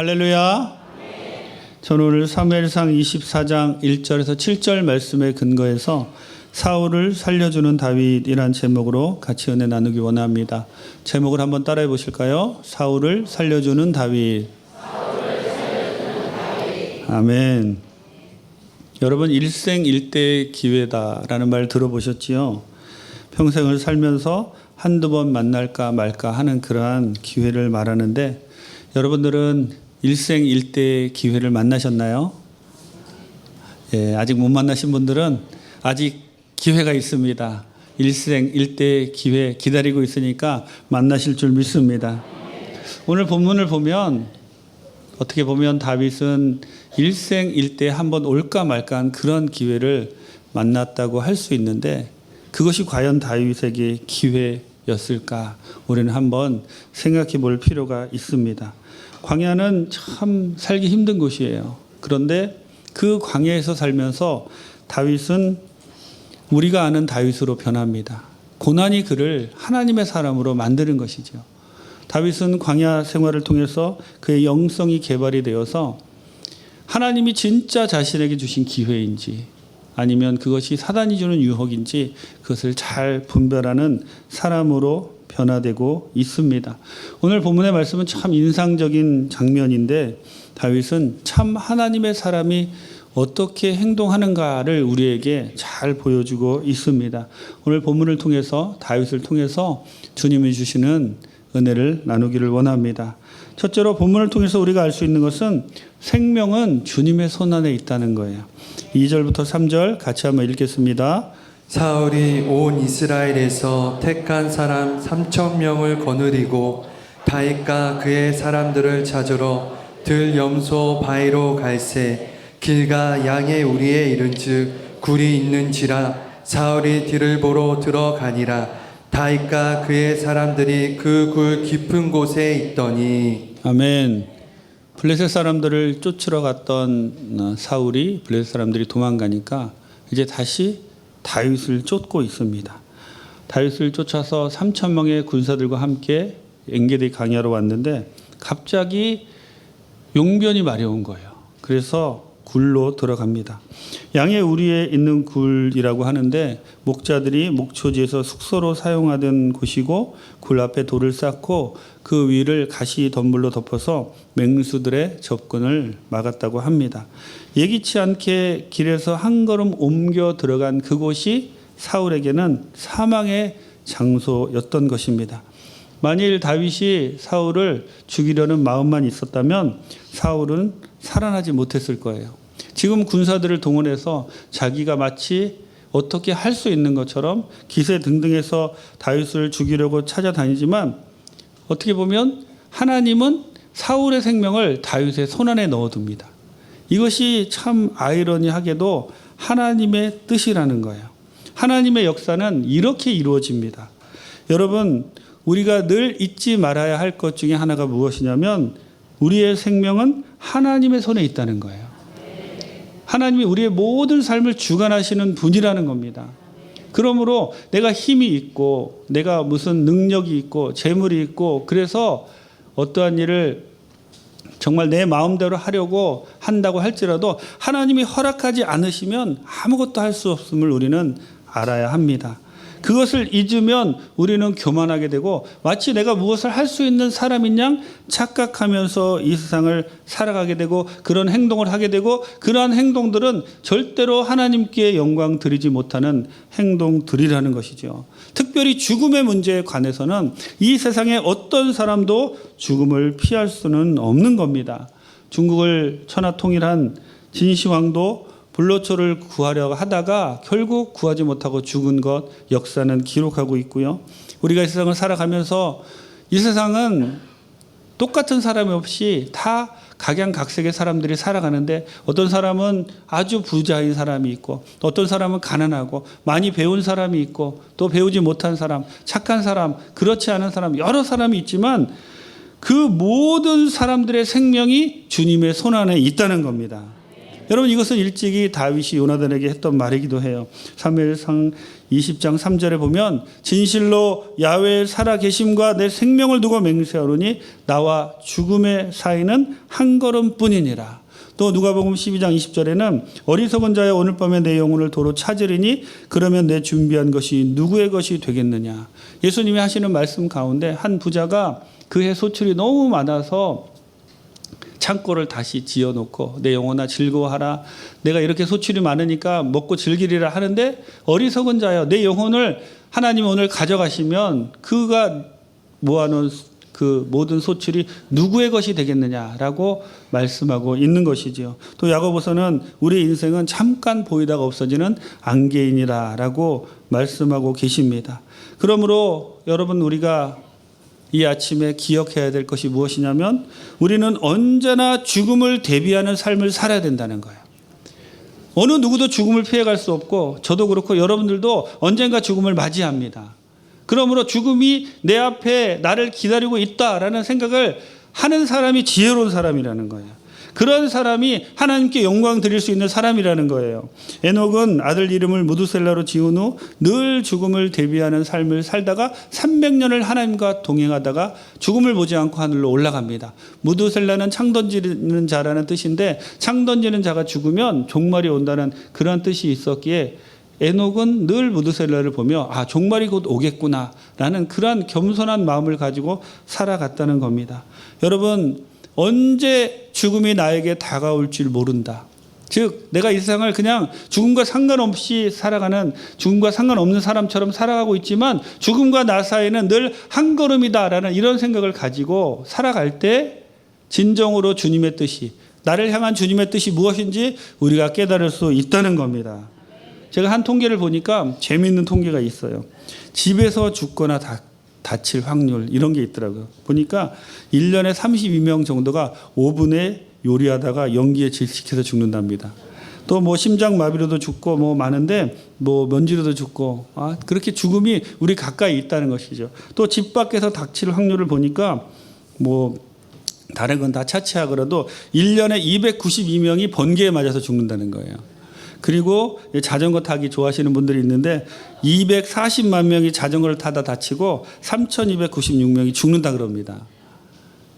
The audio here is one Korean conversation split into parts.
할렐루야. 저는 오늘 사무엘상 24장 1절에서 7절 말씀에 근거해서 사울을 살려주는 다윗이란 제목으로 같이 은혜 나누기 원합니다. 제목을 한번 따라해 보실까요? 사울을 살려주는 다윗. 아멘. 여러분 일생 일대의 기회다라는 말 들어보셨지요? 평생을 살면서 한두 번 만날까 말까 하는 그러한 기회를 말하는데 여러분들은 일생 일대의 기회를 만나셨나요? 예, 아직 못 만나신 분들은 아직 기회가 있습니다. 일생 일대의 기회 기다리고 있으니까 만나실 줄 믿습니다. 오늘 본문을 보면 어떻게 보면 다윗은 일생 일대 한번 올까 말까한 그런 기회를 만났다고 할 수 있는데 그것이 과연 다윗에게 기회였을까? 우리는 한번 생각해 볼 필요가 있습니다. 광야는 참 살기 힘든 곳이에요. 그런데 그 광야에서 살면서 다윗은 우리가 아는 다윗으로 변합니다. 고난이 그를 하나님의 사람으로 만드는 것이죠. 다윗은 광야 생활을 통해서 그의 영성이 개발이 되어서 하나님이 진짜 자신에게 주신 기회인지 아니면 그것이 사단이 주는 유혹인지 그것을 잘 분별하는 사람으로 변화되고 있습니다. 오늘 본문의 말씀은 참 인상적인 장면인데 다윗은 참 하나님의 사람이 어떻게 행동하는가를 우리에게 잘 보여주고 있습니다. 오늘 본문을 통해서 다윗을 통해서 주님이 주시는 은혜를 나누기를 원합니다. 첫째로 본문을 통해서 우리가 알 수 있는 것은 생명은 주님의 손 안에 있다는 거예요. 2절부터 3절 같이 한번 읽겠습니다. 사울이 온 이스라엘에서 택한 사람 3천 명을 거느리고 다윗과 그의 사람들을 찾으러 들 염소 바위로 갈새 길가 양의 우리에 이른즉 굴이 있는지라 사울이 뒤를 보러 들어가니라 다윗과 그의 사람들이 그 굴 깊은 곳에 있더니 아멘. 블레셋 사람들을 쫓으러 갔던 어, 사울이 블레셋 사람들이 도망가니까 이제 다시 다윗을 쫓고 있습니다. 다윗을 쫓아서 3천 명의 군사들과 함께 엔게디 강야로 왔는데 갑자기 용변이 마려운 거예요. 그래서 굴로 들어갑니다. 양의 우리에 있는 굴이라고 하는데 목자들이 목초지에서 숙소로 사용하던 곳이고 굴 앞에 돌을 쌓고 그 위를 가시 덤불로 덮어서 맹수들의 접근을 막았다고 합니다. 예기치 않게 길에서 한 걸음 옮겨 들어간 그곳이 사울에게는 사망의 장소였던 것입니다. 만일 다윗이 사울을 죽이려는 마음만 있었다면 사울은 살아나지 못했을 거예요. 지금 군사들을 동원해서 자기가 마치 어떻게 할 수 있는 것처럼 기세 등등해서 다윗을 죽이려고 찾아다니지만 어떻게 보면 하나님은 사울의 생명을 다윗의 손안에 넣어둡니다. 이것이 참 아이러니하게도 하나님의 뜻이라는 거예요. 하나님의 역사는 이렇게 이루어집니다. 여러분, 우리가 늘 잊지 말아야 할 것 중에 하나가 무엇이냐면 우리의 생명은 하나님의 손에 있다는 거예요. 하나님이 우리의 모든 삶을 주관하시는 분이라는 겁니다. 그러므로 내가 힘이 있고 내가 무슨 능력이 있고 재물이 있고 그래서 어떠한 일을 정말 내 마음대로 하려고 한다고 할지라도 하나님이 허락하지 않으시면 아무것도 할 수 없음을 우리는 알아야 합니다. 그것을 잊으면 우리는 교만하게 되고 마치 내가 무엇을 할 수 있는 사람인 양 착각하면서 이 세상을 살아가게 되고 그런 행동을 하게 되고 그러한 행동들은 절대로 하나님께 영광 드리지 못하는 행동들이라는 것이죠. 특별히 죽음의 문제에 관해서는 이 세상에 어떤 사람도 죽음을 피할 수는 없는 겁니다. 중국을 천하 통일한 진시황도 불로초를 구하려 하다가 결국 구하지 못하고 죽은 것 역사는 기록하고 있고요. 우리가 이 세상을 살아가면서 이 세상은 똑같은 사람이 없이 다 각양각색의 사람들이 살아가는데 어떤 사람은 아주 부자인 사람이 있고 어떤 사람은 가난하고 많이 배운 사람이 있고 또 배우지 못한 사람, 착한 사람, 그렇지 않은 사람 여러 사람이 있지만 그 모든 사람들의 생명이 주님의 손 안에 있다는 겁니다. 여러분 이것은 일찍이 다윗이 요나단에게 했던 말이기도 해요. 사무엘상 20장 3절에 보면 진실로 야외에 살아 계심과 내 생명을 두고 맹세하노니 나와 죽음의 사이는 한 걸음뿐이니라. 또 누가복음 12장 20절에는 어리석은 자여 오늘 밤에 내 영혼을 도로 찾으리니 그러면 내 준비한 것이 누구의 것이 되겠느냐. 예수님이 하시는 말씀 가운데 한 부자가 그해 소출이 너무 많아서 창고를 다시 지어놓고 내 영혼아 즐거워하라. 내가 이렇게 소출이 많으니까 먹고 즐기리라 하는데 어리석은 자여 내 영혼을 하나님 오늘 가져가시면 그가 모아놓은 그 모든 소출이 누구의 것이 되겠느냐라고 말씀하고 있는 것이지요. 또 야고보서는 우리 인생은 잠깐 보이다가 없어지는 안개인이라라고 말씀하고 계십니다. 그러므로 여러분 우리가 이 아침에 기억해야 될 것이 무엇이냐면 우리는 언제나 죽음을 대비하는 삶을 살아야 된다는 거예요. 어느 누구도 죽음을 피해갈 수 없고 저도 그렇고 여러분들도 언젠가 죽음을 맞이합니다. 그러므로 죽음이 내 앞에 나를 기다리고 있다라는 생각을 하는 사람이 지혜로운 사람이라는 거예요. 그런 사람이 하나님께 영광 드릴 수 있는 사람이라는 거예요. 에녹은 아들 이름을 무두셀라로 지은 후 늘 죽음을 대비하는 삶을 살다가 300년을 하나님과 동행하다가 죽음을 보지 않고 하늘로 올라갑니다. 무두셀라는 창 던지는 자라는 뜻인데 창 던지는 자가 죽으면 종말이 온다는 그런 뜻이 있었기에 에녹은 늘 무드셀라를 보며 아 종말이 곧 오겠구나라는 그러한 겸손한 마음을 가지고 살아갔다는 겁니다. 여러분 언제 죽음이 나에게 다가올 줄 모른다. 즉 내가 이 세상을 그냥 죽음과 상관없이 살아가는 죽음과 상관없는 사람처럼 살아가고 있지만 죽음과 나 사이는 늘 한 걸음이다라는 이런 생각을 가지고 살아갈 때 진정으로 주님의 뜻이 나를 향한 주님의 뜻이 무엇인지 우리가 깨달을 수 있다는 겁니다. 제가 한 통계를 보니까 재미있는 통계가 있어요. 집에서 죽거나 다, 다칠 확률 이런 게 있더라고요. 보니까 1년에 32명 정도가 오븐에 요리하다가 연기에 질식해서 죽는답니다. 또 뭐 심장 마비로도 죽고 뭐 많은데 뭐 먼지로도 죽고 아 그렇게 죽음이 우리 가까이 있다는 것이죠. 또 집 밖에서 닥칠 확률을 보니까 뭐 다른 건 다 차치하더라도 1년에 292명이 번개에 맞아서 죽는다는 거예요. 그리고 자전거 타기 좋아하시는 분들이 있는데 240만 명이 자전거를 타다 다치고 3,296명이 죽는다 그럽니다.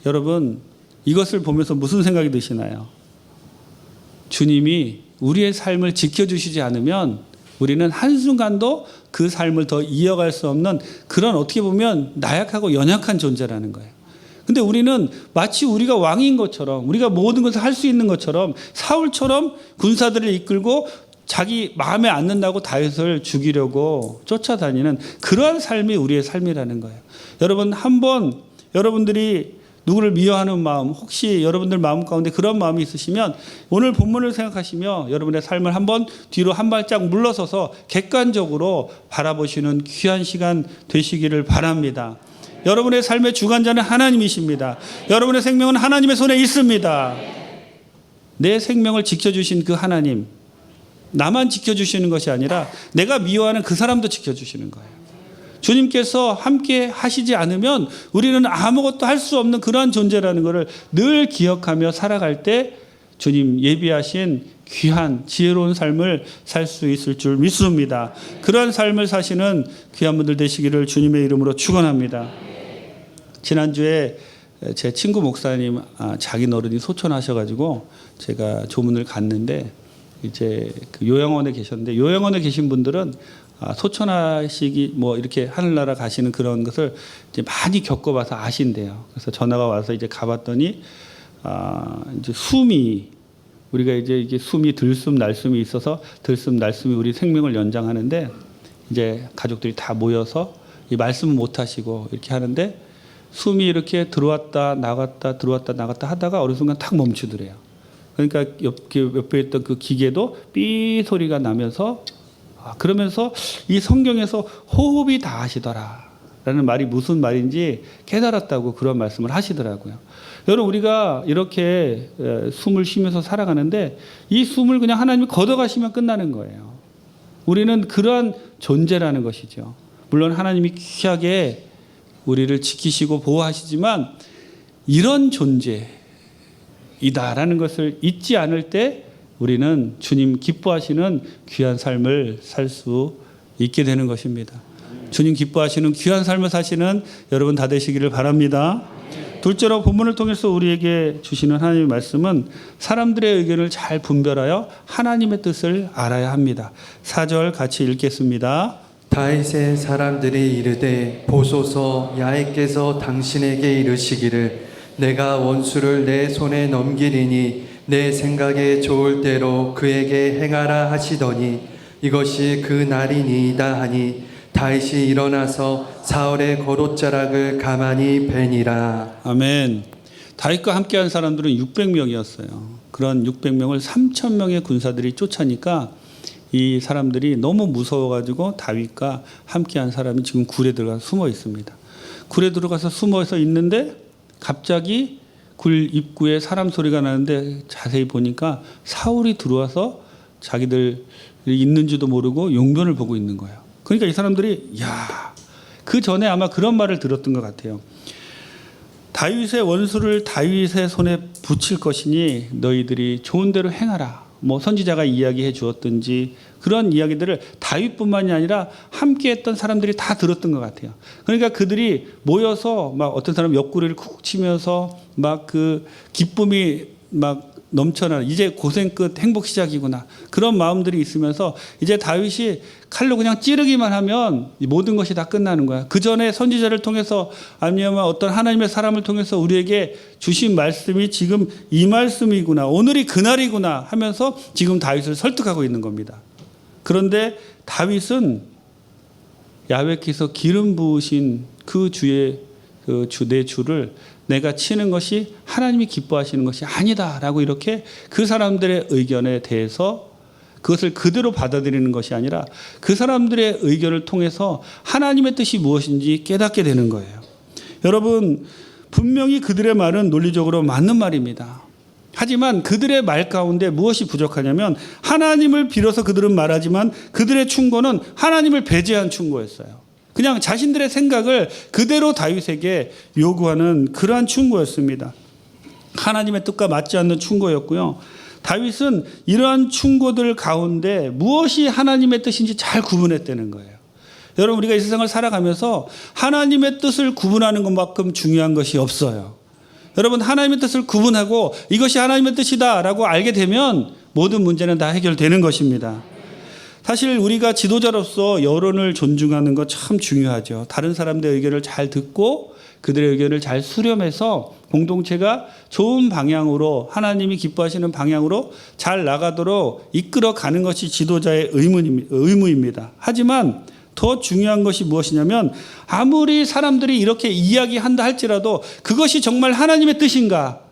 여러분 이것을 보면서 무슨 생각이 드시나요? 주님이 우리의 삶을 지켜주시지 않으면 우리는 한순간도 그 삶을 더 이어갈 수 없는 그런 어떻게 보면 나약하고 연약한 존재라는 거예요. 근데 우리는 마치 우리가 왕인 것처럼 우리가 모든 것을 할 수 있는 것처럼 사울처럼 군사들을 이끌고 자기 마음에 안 든다고 다윗을 죽이려고 쫓아다니는 그러한 삶이 우리의 삶이라는 거예요. 여러분 한번 여러분들이 누구를 미워하는 마음 혹시 여러분들 마음 가운데 그런 마음이 있으시면 오늘 본문을 생각하시며 여러분의 삶을 한번 뒤로 한 발짝 물러서서 객관적으로 바라보시는 귀한 시간 되시기를 바랍니다. 여러분의 삶의 주관자는 하나님이십니다. 여러분의 생명은 하나님의 손에 있습니다. 내 생명을 지켜주신 그 하나님, 나만 지켜주시는 것이 아니라 내가 미워하는 그 사람도 지켜주시는 거예요. 주님께서 함께 하시지 않으면 우리는 아무것도 할 수 없는 그러한 존재라는 것을 늘 기억하며 살아갈 때 주님 예비하신 귀한 지혜로운 삶을 살 수 있을 줄 믿습니다. 그러한 삶을 사시는 귀한 분들 되시기를 주님의 이름으로 축원합니다. 지난주에 제 친구 목사님 아, 자기 어른이 소천하셔가지고 제가 조문을 갔는데 이제 그 요양원에 계셨는데 요양원에 계신 분들은 아, 소천하시기 뭐 이렇게 하늘나라 가시는 그런 것을 이제 많이 겪어봐서 아신대요. 그래서 전화가 와서 이제 가봤더니 아, 이제 숨이 우리가 이제 이게 숨이 들숨 날숨이 있어서 들숨 날숨이 우리 생명을 연장하는데 이제 가족들이 다 모여서 이 말씀을 못 하시고 이렇게 하는데 숨이 이렇게 들어왔다 나갔다 들어왔다 나갔다 하다가 어느 순간 탁 멈추더래요. 그러니까 옆, 그 옆에 있던 그 기계도 삐 소리가 나면서 아, 그러면서 이 성경에서 호흡이 다 하시더라. 라는 말이 무슨 말인지 깨달았다고 그런 말씀을 하시더라고요. 여러분, 우리가 이렇게 에, 숨을 쉬면서 살아가는데 이 숨을 그냥 하나님이 걷어가시면 끝나는 거예요. 우리는 그러한 존재라는 것이죠. 물론 하나님이 귀하게 우리를 지키시고 보호하시지만 이런 존재이다라는 것을 잊지 않을 때 우리는 주님 기뻐하시는 귀한 삶을 살 수 있게 되는 것입니다. 주님 기뻐하시는 귀한 삶을 사시는 여러분 다 되시기를 바랍니다. 둘째로 본문을 통해서 우리에게 주시는 하나님의 말씀은 사람들의 의견을 잘 분별하여 하나님의 뜻을 알아야 합니다. 4절 같이 읽겠습니다. 다윗의 사람들이 이르되 보소서 야훼께서 당신에게 이르시기를 내가 원수를 내 손에 넘기리니 내 생각에 좋을 대로 그에게 행하라 하시더니 이것이 그 날이니이다 하니 다윗이 일어나서 사울의 거롯자락을 가만히 베니라 아멘. 다윗과 함께한 사람들은 600명이었어요. 그런 600명을 3천 명의 군사들이 쫓아니까 이 사람들이 너무 무서워가지고 다윗과 함께한 사람이 지금 굴에 들어가 숨어 있습니다. 굴에 들어가서 숨어서 있는데 갑자기 굴 입구에 사람 소리가 나는데 자세히 보니까 사울이 들어와서 자기들 있는지도 모르고 용변을 보고 있는 거예요. 그러니까 이 사람들이 야, 그 전에 아마 그런 말을 들었던 것 같아요. 다윗의 원수를 다윗의 손에 붙일 것이니 너희들이 좋은 대로 행하라. 뭐 선지자가 이야기해 주었든지 그런 이야기들을 다윗뿐만이 아니라 함께했던 사람들이 다 들었던 것 같아요. 그러니까 그들이 모여서 막 어떤 사람 옆구리를 쿡 치면서 막 그 기쁨이 막 넘쳐나 이제 고생 끝 행복 시작이구나 그런 마음들이 있으면서 이제 다윗이 칼로 그냥 찌르기만 하면 이 모든 것이 다 끝나는 거야. 그 전에 선지자를 통해서 아니면 어떤 하나님의 사람을 통해서 우리에게 주신 말씀이 지금 이 말씀이구나 오늘이 그날이구나 하면서 지금 다윗을 설득하고 있는 겁니다. 그런데 다윗은 야훼께서 기름 부으신 그 주의 그 주 내 주를 내가 치는 것이 하나님이 기뻐하시는 것이 아니다라고 이렇게 그 사람들의 의견에 대해서 그것을 그대로 받아들이는 것이 아니라 그 사람들의 의견을 통해서 하나님의 뜻이 무엇인지 깨닫게 되는 거예요. 여러분 분명히 그들의 말은 논리적으로 맞는 말입니다. 하지만 그들의 말 가운데 무엇이 부족하냐면 하나님을 빌어서 그들은 말하지만 그들의 충고는 하나님을 배제한 충고였어요. 그냥 자신들의 생각을 그대로 다윗에게 요구하는 그러한 충고였습니다. 하나님의 뜻과 맞지 않는 충고였고요. 다윗은 이러한 충고들 가운데 무엇이 하나님의 뜻인지 잘 구분했다는 거예요. 여러분 우리가 이 세상을 살아가면서 하나님의 뜻을 구분하는 것만큼 중요한 것이 없어요. 여러분 하나님의 뜻을 구분하고 이것이 하나님의 뜻이다라고 알게 되면 모든 문제는 다 해결되는 것입니다. 사실 우리가 지도자로서 여론을 존중하는 것참 중요하죠. 다른 사람들의 의견을 잘 듣고 그들의 의견을 잘 수렴해서 공동체가 좋은 방향으로 하나님이 기뻐하시는 방향으로 잘 나가도록 이끌어 가는 것이 지도자의 의무입- 의무입니다. 하지만 더 중요한 것이 무엇이냐면 아무리 사람들이 이렇게 이야기한다 할지라도 그것이 정말 하나님의 뜻인가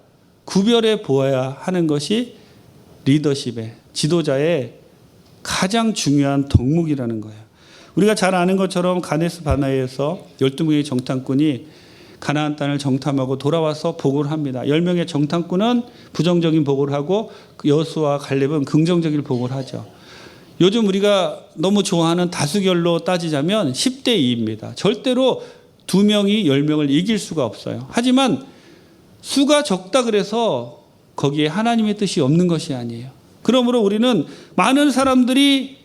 구별해 보아야 하는 것이 리더십의 지도자의 가장 중요한 덕목이라는 거예요. 우리가 잘 아는 것처럼 가네스 바나에서 12명의 정탐꾼이 가나안 땅을 정탐하고 돌아와서 보고를 합니다. 10명의 정탐꾼은 부정적인 보고를 하고 그 여수와 갈렙은 긍정적인 보고를 하죠. 요즘 우리가 너무 좋아하는 다수결로 따지자면 10대 2입니다. 절대로 두 명이 10명을 이길 수가 없어요. 하지만 수가 적다 그래서 거기에 하나님의 뜻이 없는 것이 아니에요. 그러므로 우리는 많은 사람들이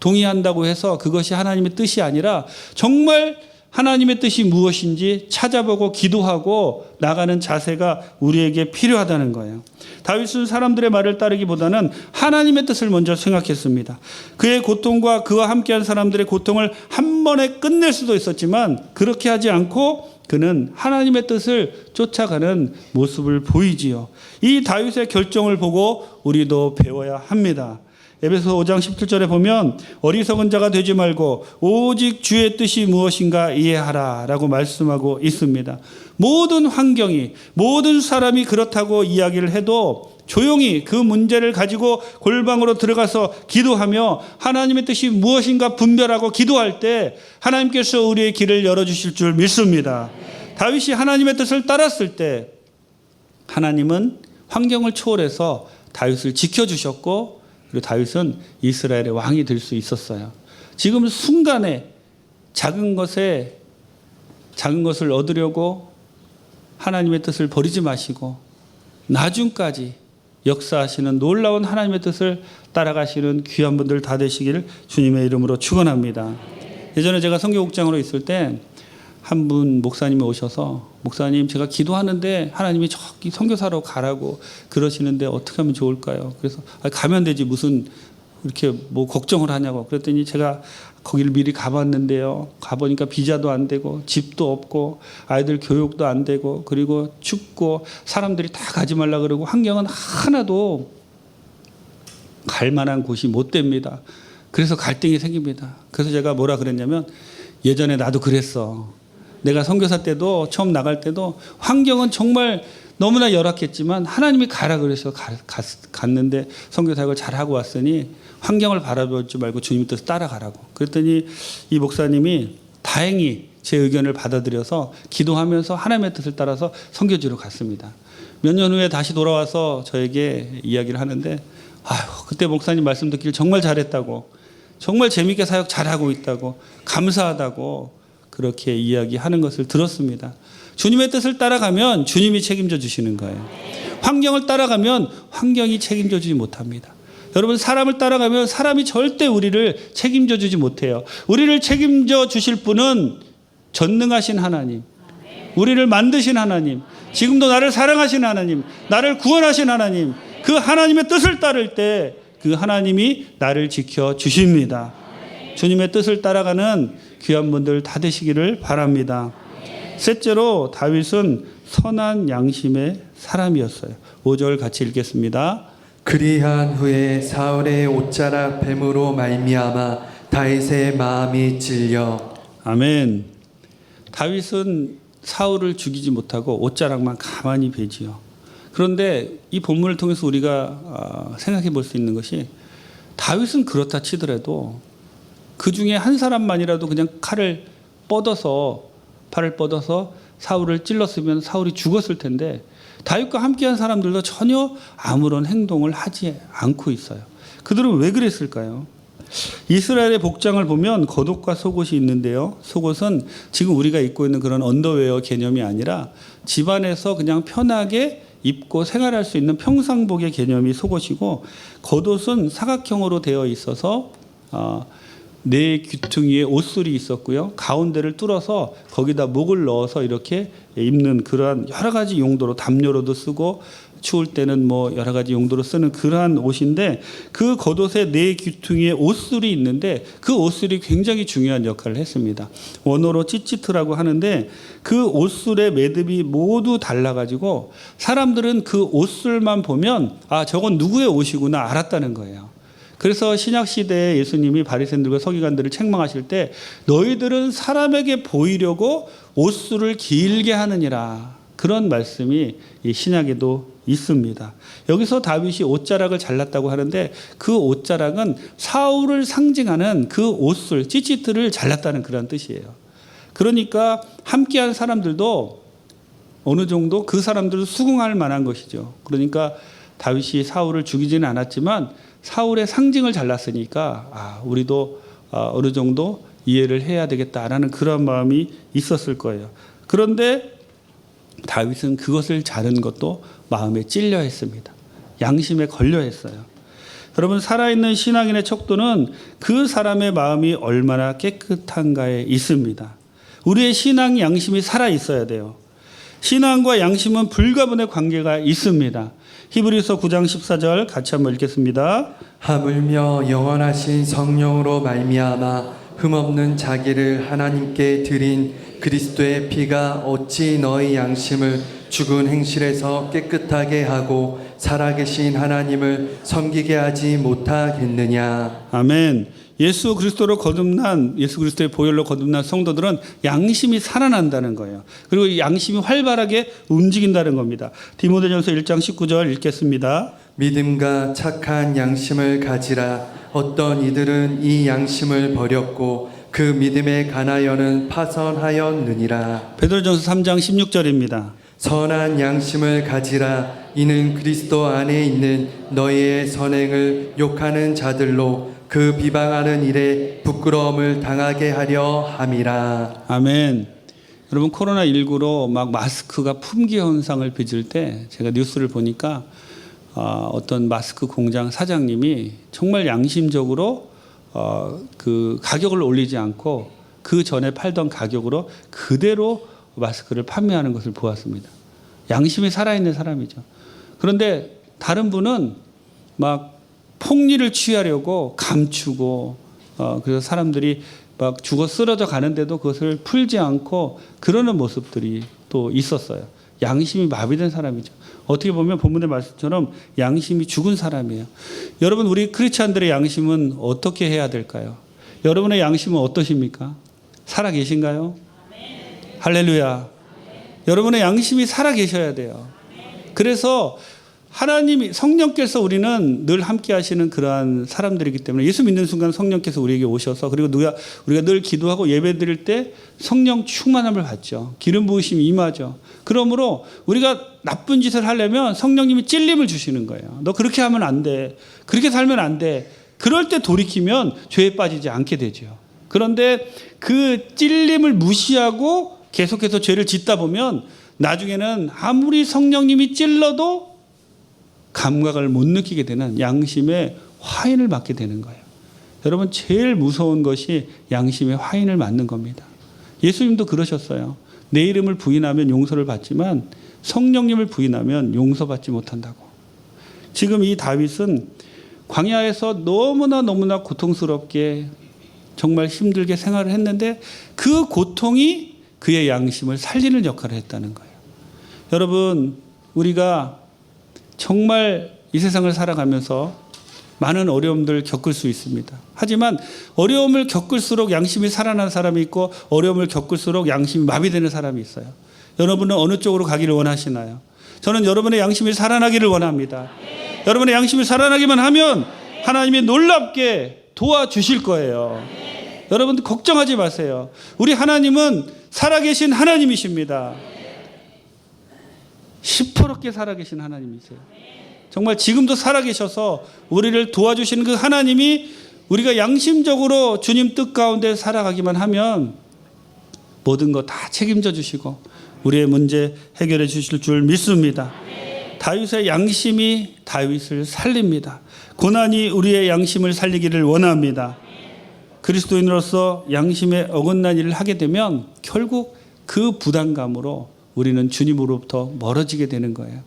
동의한다고 해서 그것이 하나님의 뜻이 아니라 정말 하나님의 뜻이 무엇인지 찾아보고 기도하고 나가는 자세가 우리에게 필요하다는 거예요. 다윗은 사람들의 말을 따르기보다는 하나님의 뜻을 먼저 생각했습니다. 그의 고통과 그와 함께한 사람들의 고통을 한 번에 끝낼 수도 있었지만 그렇게 하지 않고 그는 하나님의 뜻을 쫓아가는 모습을 보이지요. 이 다윗의 결정을 보고 우리도 배워야 합니다. 에베소 5장 17절에 보면 어리석은 자가 되지 말고 오직 주의 뜻이 무엇인가 이해하라 라고 말씀하고 있습니다. 모든 환경이 모든 사람이 그렇다고 이야기를 해도 조용히 그 문제를 가지고 골방으로 들어가서 기도하며 하나님의 뜻이 무엇인가 분별하고 기도할 때 하나님께서 우리의 길을 열어 주실 줄 믿습니다. 다윗이 하나님의 뜻을 따랐을 때 하나님은 환경을 초월해서 다윗을 지켜 주셨고 그리고 다윗은 이스라엘의 왕이 될 수 있었어요. 지금 순간에 작은 것에 작은 것을 얻으려고 하나님의 뜻을 버리지 마시고 나중까지 역사하시는 놀라운 하나님의 뜻을 따라가시는 귀한 분들 다 되시기를 주님의 이름으로 축원합니다. 예전에 제가 성교국장으로 있을 때 한 분 목사님이 오셔서 목사님 제가 기도하는데 하나님이 저기 선교사로 가라고 그러시는데 어떻게 하면 좋을까요? 그래서 아, 가면 되지 무슨 이렇게 뭐 걱정을 하냐고 그랬더니 제가 거기를 미리 가봤는데요. 가보니까 비자도 안 되고 집도 없고 아이들 교육도 안 되고 그리고 춥고 사람들이 다 가지 말라 그러고 환경은 하나도 갈 만한 곳이 못 됩니다. 그래서 갈등이 생깁니다. 그래서 제가 뭐라 그랬냐면 예전에 나도 그랬어. 내가 선교사 때도 처음 나갈 때도 환경은 정말 너무나 열악했지만 하나님이 가라 그래서 가- 갔, 갔는데 선교 사역을 잘 하고 왔으니 환경을 바라보지 말고 주님 뜻 따라가라고. 그랬더니 이 목사님이 다행히 제 의견을 받아들여서 기도하면서 하나님의 뜻을 따라서 선교지로 갔습니다. 몇 년 후에 다시 돌아와서 저에게 이야기를 하는데 아휴 그때 목사님 말씀 듣기를 정말 잘했다고 정말 재밌게 사역 잘하고 있다고 감사하다고 그렇게 이야기하는 것을 들었습니다. 주님의 뜻을 따라가면 주님이 책임져 주시는 거예요. 환경을 따라가면 환경이 책임져 주지 못합니다. 여러분 사람을 따라가면 사람이 절대 우리를 책임져 주지 못해요. 우리를 책임져 주실 분은 전능하신 하나님, 우리를 만드신 하나님, 지금도 나를 사랑하신 하나님, 나를 구원하신 하나님, 그 하나님의 뜻을 따를 때 그 하나님이 나를 지켜 주십니다. 주님의 뜻을 따라가는 귀한 분들 다 되시기를 바랍니다. 셋째로 다윗은 선한 양심의 사람이었어요. 5절 같이 읽겠습니다. 그리한 후에 사울의 옷자락 뱀으로 말미암아 다윗의 마음이 찔려 아멘. 다윗은 사울을 죽이지 못하고 옷자락만 가만히 베지요. 그런데 이 본문을 통해서 우리가 아, 생각해 볼 수 있는 것이 다윗은 그렇다 치더라도 그 중에 한 사람만이라도 그냥 칼을 뻗어서 팔을 뻗어서 사울을 찔렀으면 사울이 죽었을 텐데 다윗과 함께한 사람들도 전혀 아무런 행동을 하지 않고 있어요. 그들은 왜 그랬을까요? 이스라엘의 복장을 보면 겉옷과 속옷이 있는데요. 속옷은 지금 우리가 입고 있는 그런 언더웨어 개념이 아니라 집안에서 그냥 편하게 입고 생활할 수 있는 평상복의 개념이 속옷이고 겉옷은 사각형으로 되어 있어서 어, 네 귀퉁 이에 옷술이 있었고요. 가운데를 뚫어서 거기다 목을 넣어서 이렇게 입는 그러한 여러 가지 용도로 담요로도 쓰고 추울 때는 뭐 여러 가지 용도로 쓰는 그러한 옷인데 그 겉옷에 네 귀퉁이에 옷술이 있는데 그 옷술이 굉장히 중요한 역할을 했습니다. 원어로 찌찌트라고 하는데 그 옷술의 매듭이 모두 달라가지고 사람들은 그 옷술만 보면 아 저건 누구의 옷이구나 알았다는 거예요. 그래서 신약 시대에 예수님이 바리새인들과 서기관들을 책망하실 때 너희들은 사람에게 보이려고 옷술을 길게 하느니라 그런 말씀이 이 신약에도 있습니다. 여기서 다윗이 옷자락을 잘랐다고 하는데 그 옷자락은 사울을 상징하는 그 옷술 찌찌트를 잘랐다는 그런 뜻이에요. 그러니까 함께한 사람들도 어느 정도 그 사람들도 수긍할 만한 것이죠. 그러니까 다윗이 사울을 죽이지는 않았지만 사울의 상징을 잘랐으니까 아, 우리도 아, 어느 정도 이해를 해야 되겠다라는 그런 마음이 있었을 거예요. 그런데 다윗은 그것을 자른 것도 마음에 찔려 했습니다. 양심에 걸려 했어요. 여러분 살아있는 신앙인의 척도는 그 사람의 마음이 얼마나 깨끗한가에 있습니다. 우리의 신앙 양심이 살아 있어야 돼요. 신앙과 양심은 불가분의 관계가 있습니다. 히브리서 9장 14절 같이 한번 읽겠습니다. 하물며 영원하신 성령으로 말미암아 흠없는 자기를 하나님께 드린 그리스도의 피가 어찌 너희 양심을 죽은 행실에서 깨끗하게 하고 살아계신 하나님을 섬기게 하지 못하겠느냐 아멘. 예수 그리스도로 거듭난 예수 그리스도의 보혈로 거듭난 성도들은 양심이 살아난다는 거예요. 그리고 이 양심이 활발하게 움직인다는 겁니다. 디모데전서 1장 19절 읽겠습니다. 믿음과 착한 양심을 가지라 어떤 이들은 이 양심을 버렸고 그 믿음에 관하여는 파선하였느니라 베드로전서 3장 16절입니다. 선한 양심을 가지라 이는 그리스도 안에 있는 너희의 선행을 욕하는 자들로 그 비방하는 일에 부끄러움을 당하게 하려 함이라 아멘. 여러분 코로나 19로 막 마스크가 품귀 현상을 빚을 때 제가 뉴스를 보니까 어, 어떤 마스크 공장 사장님이 정말 양심적으로 어, 그 가격을 올리지 않고 그 전에 팔던 가격으로 그대로 마스크를 판매하는 것을 보았습니다. 양심이 살아있는 사람이죠. 그런데 다른 분은 막 폭리를 취하려고 감추고 어, 그래서 사람들이 막 죽어 쓰러져 가는데도 그것을 풀지 않고 그러는 모습들이 또 있었어요. 양심이 마비된 사람이죠. 어떻게 보면 본문의 말씀처럼 양심이 죽은 사람이에요. 여러분 우리 크리스찬들의 양심은 어떻게 해야 될까요? 여러분의 양심은 어떠십니까? 살아 계신가요? 할렐루야. 여러분의 양심이 살아 계셔야 돼요. 그래서 하나님이 성령께서 우리는 늘 함께 하시는 그러한 사람들이기 때문에 예수 믿는 순간 성령께서 우리에게 오셔서 그리고 누가 우리가 늘 기도하고 예배 드릴 때 성령 충만함을 받죠. 기름 부으심이 임하죠. 그러므로 우리가 나쁜 짓을 하려면 성령님이 찔림을 주시는 거예요. 너 그렇게 하면 안 돼. 그렇게 살면 안 돼. 그럴 때 돌이키면 죄에 빠지지 않게 되죠. 그런데 그 찔림을 무시하고 계속해서 죄를 짓다 보면 나중에는 아무리 성령님이 찔러도 감각을 못 느끼게 되는 양심의 화인을 맞게 되는 거예요. 여러분 제일 무서운 것이 양심의 화인을 맞는 겁니다. 예수님도 그러셨어요. 내 이름을 부인하면 용서를 받지만 성령님을 부인하면 용서받지 못한다고. 지금 이 다윗은 광야에서 너무나 너무나 고통스럽게 정말 힘들게 생활을 했는데 그 고통이 그의 양심을 살리는 역할을 했다는 거예요. 여러분 우리가 정말 이 세상을 살아가면서 많은 어려움들 겪을 수 있습니다. 하지만 어려움을 겪을수록 양심이 살아난 사람이 있고 어려움을 겪을수록 양심이 마비되는 사람이 있어요. 여러분은 어느 쪽으로 가기를 원하시나요? 저는 여러분의 양심이 살아나기를 원합니다. 여러분의 양심이 살아나기만 하면 하나님이 놀랍게 도와주실 거예요. 여러분 걱정하지 마세요. 우리 하나님은 살아계신 하나님이십니다. 시퍼렇게 살아계신 하나님이세요. 정말 지금도 살아계셔서 우리를 도와주시는 그 하나님이 우리가 양심적으로 주님 뜻 가운데 살아가기만 하면 모든 거 다 책임져 주시고 우리의 문제 해결해 주실 줄 믿습니다. 다윗의 양심이 다윗을 살립니다. 고난이 우리의 양심을 살리기를 원합니다. 그리스도인으로서 양심에 어긋난 일을 하게 되면 결국 그 부담감으로 우리는 주님으로부터 멀어지게 되는 거예요.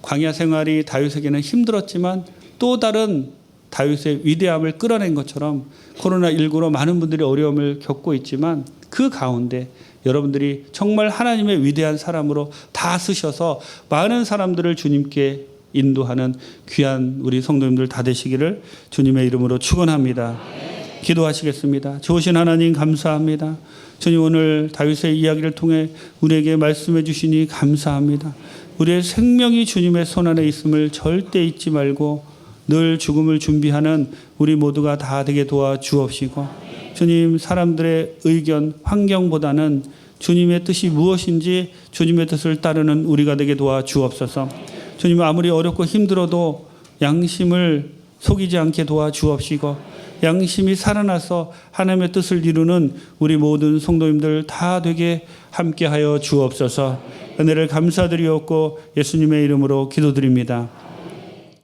광야 생활이 다윗에게는 힘들었지만 또 다른 다윗의 위대함을 끌어낸 것처럼 코로나19로 많은 분들이 어려움을 겪고 있지만 그 가운데 여러분들이 정말 하나님의 위대한 사람으로 다 쓰셔서 많은 사람들을 주님께 인도하는 귀한 우리 성도님들 다 되시기를 주님의 이름으로 축원합니다. 기도하시겠습니다. 좋으신 하나님 감사합니다. 주님 오늘 다윗의 이야기를 통해 우리에게 말씀해 주시니 감사합니다. 우리의 생명이 주님의 손 안에 있음을 절대 잊지 말고 늘 죽음을 준비하는 우리 모두가 다 되게 도와 주옵시고 주님 사람들의 의견 환경보다는 주님의 뜻이 무엇인지 주님의 뜻을 따르는 우리가 되게 도와 주옵소서. 주님 아무리 어렵고 힘들어도 양심을 속이지 않게 도와 주옵시고 양심이 살아나서 하나님의 뜻을 이루는 우리 모든 성도님들 다 되게 함께하여 주옵소서. 은혜를 감사드리옵고 예수님의 이름으로 기도드립니다.